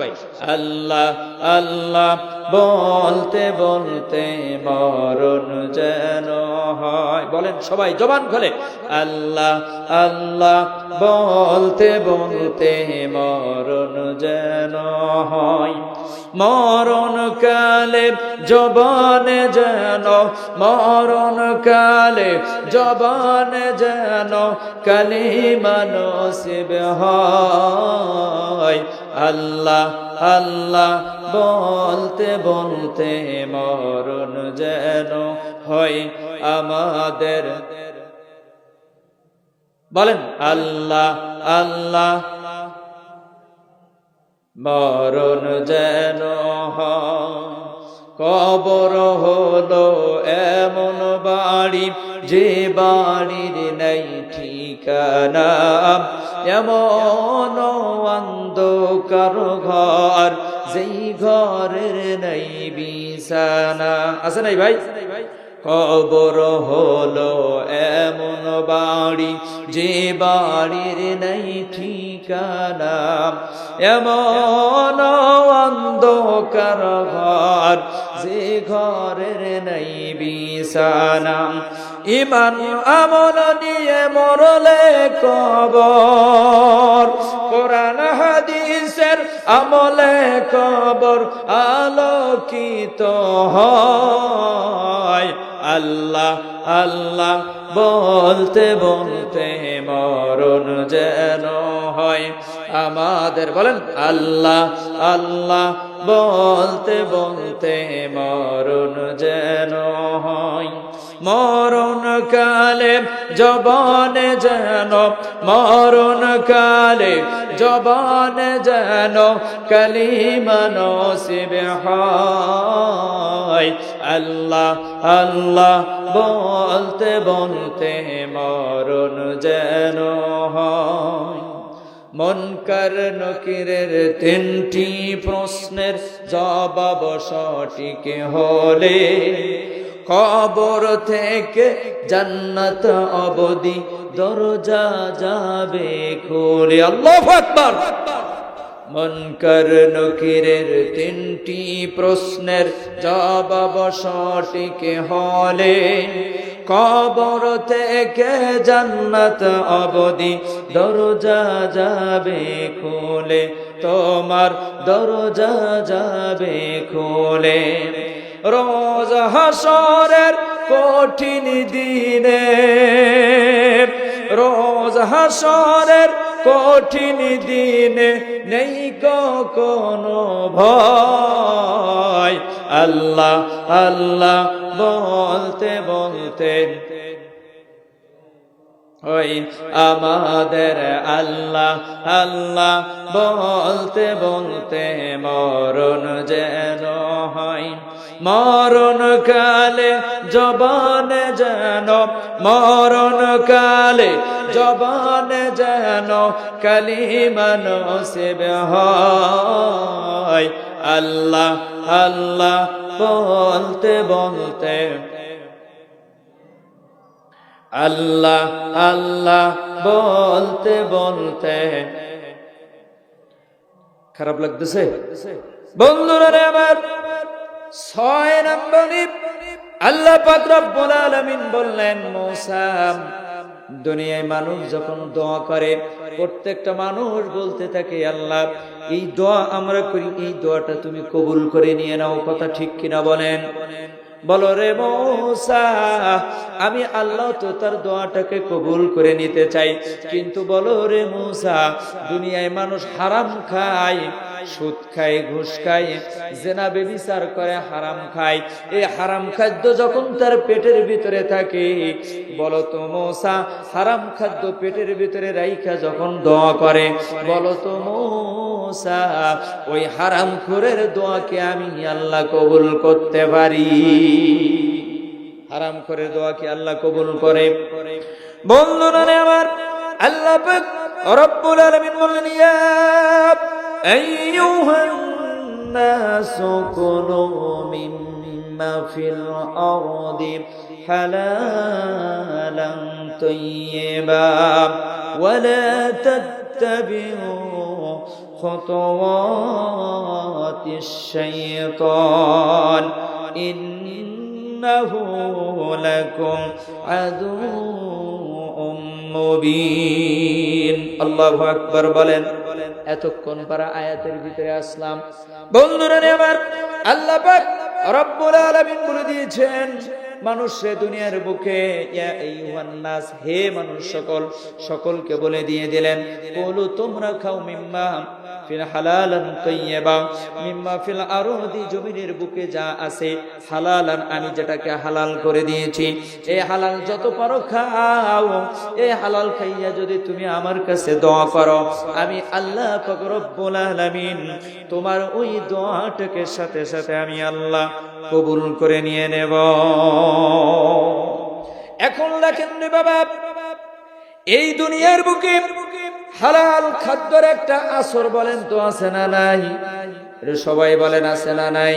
সবাই আল্লাহ আল্লাহ বলতে বলতে মরণ যেন হয়। বলেন সবাই জবান খোলে। আল্লাহ আল্লাহ, বলতে বলতে মরণ যেন হয়। মরণ কালে জবানে যেন, মরণ কালে জবানে যেন কালিমা নসিব হয়। আল্লাহ আল্লাহ বলতে বলতে মরণ যেন হয় আমাদের বলেন, আল্লাহ আল্লাহ মরণ যেন। কবর হলো এমন বাড়ি, যে বাড়ির নেই ঠিকানা এমন অন্ধকার ঘর, যেই ঘরের নেই বিছানা। আছে নাই ভাই? কবর হলো এমন বাড়ি, যে বাড়ির নেই ঠিকানা। এমন অন্ধকার ঘর যে ঘরের নেই বিছানা, ইমান আমল নিয়ে মরলে কবর। কোরআন, হাদিসের আমলে কবর আলোকিত হয়। আল্লাহ আল্লাহ বলতে বলতে মরণ যেন হয়। আমাদের বলেন, আল্লাহ আল্লাহ বলতে বলতে মরণ যেন হয়। মরণ কালে জবানে যেন, মরণ কালে জবানে যেন কালিমা নসিব হয়। আল্লাহ আল্লাহ বলতে বলতে মরণ যেন হয়। মনকার নকিরের তিনটি প্রশ্নের জবাব সঠিক হলে কবর থেকে জান্নাত অবধি দরজা যাবে খুলে। আল্লাহ আকবার। মনকার নকিরের তিনটি প্রশ্নের জবাব সঠিক হলে কবর থেকে জান্নাত অবধি দরজা যাবে খুলে, তোমার দরজা যাবে খুলে। রোজ হাসরের কঠিন দিনে, রোজ হাসরের কঠিন দিনে নেই কোনো ভয়। আল্লাহ আল্লাহ বলতে বলতে। ওই আমাদের আল্লাহ আল্লাহ বলতে বলতে মরণ যেন হয়। মরণ কালে জবান যেন মরণ কালে জবান যেন কালিমান সেব আল্লাহ আল্লাহ বলতে বলতে। আল্লাহ আল্লাহ বলতে বলতে। খারাপ লাগতেছে? বন্ধুরা আমার। ছয় নম্বরে আল্লাহ পাক রব্বুল বললেন, মূসা, দুনিয়ায় মানুষ যখন দোয়া করে, প্রত্যেকটা মানুষ বলতে থাকে, আল্লাহ, এই দোয়া আমরা করি, এই দোয়াটা তুমি কবুল করে নিয়ে নাও। কথা ঠিক কিনা বলেন? বলো রে মৌসা, আমি আল্লাহ তো তার দোয়াটাকে কবুল করে নিতে চাই। কিন্তু বলো রে মৌসা, দুনিয়ায় মানুষ হারাম খায় সুদ খায়, ঘুষ খায়, জেনা বেবিচার করে, হারাম খায়। এই হারাম খাদ্য যখন তার পেটের ভিতরে থাকে বলো তো মৌসা, হারাম খাদ্য পেটের ভিতরে রাইখা যখন দোয়া করে বলো তো মৌসা, ওই হারাম খুরের দোয়াকে আমি আল্লাহ কবুল করতে পারি। হারাম করে দোয়া কি আল্লাহ কবুল করে। বন্ধুরা আমার, আল্লাহ রব্বুল আলামিন বললেন, ইয়া أيها الناس كلوا مما في الأرض حلالا طيبا ولا تتبعوا خطوات الشيطان. إن إنه لكم عدو মুবিন আল্লাহু আকবার বলেন এতক্ষণ পারা আয়াতের ভিতরে আসলাম বন্ধুরা রে আমার আল্লাহ পাক রব্বুল আলামিন বলে দিয়েছেন মানুষে দুনিয়ার বুকে ইয়া আইয়ুহান নাস হে মানুষ সকল সকলকে বলে দিয়ে দিলেন বলো তোমরা খাও মিম্মা ফিল হালালান তাইয়্যিবা, মিম্মা ফিল আরদি, জমিনের বুকে যা আছে, হালালান আমি যেটাকে হালাল করে দিয়েছি। এই হালাল যত পারো খাও এই হালাল খাইয়া যদি তুমি আমার কাছে দোয়া করো, আমি আল্লাহ রব্বুল আলামিন তোমার ওই দোয়াটাকে সাথে সাথে আমি আল্লাহ কবুল করে নিয়ে নেব। এখন লেখেন বাবা, এই দুনিয়ার বুকে হালাল খাদ্যর একটা আসর বলেন তো আছে না নাই? সবাই বলেন আছে না নাই?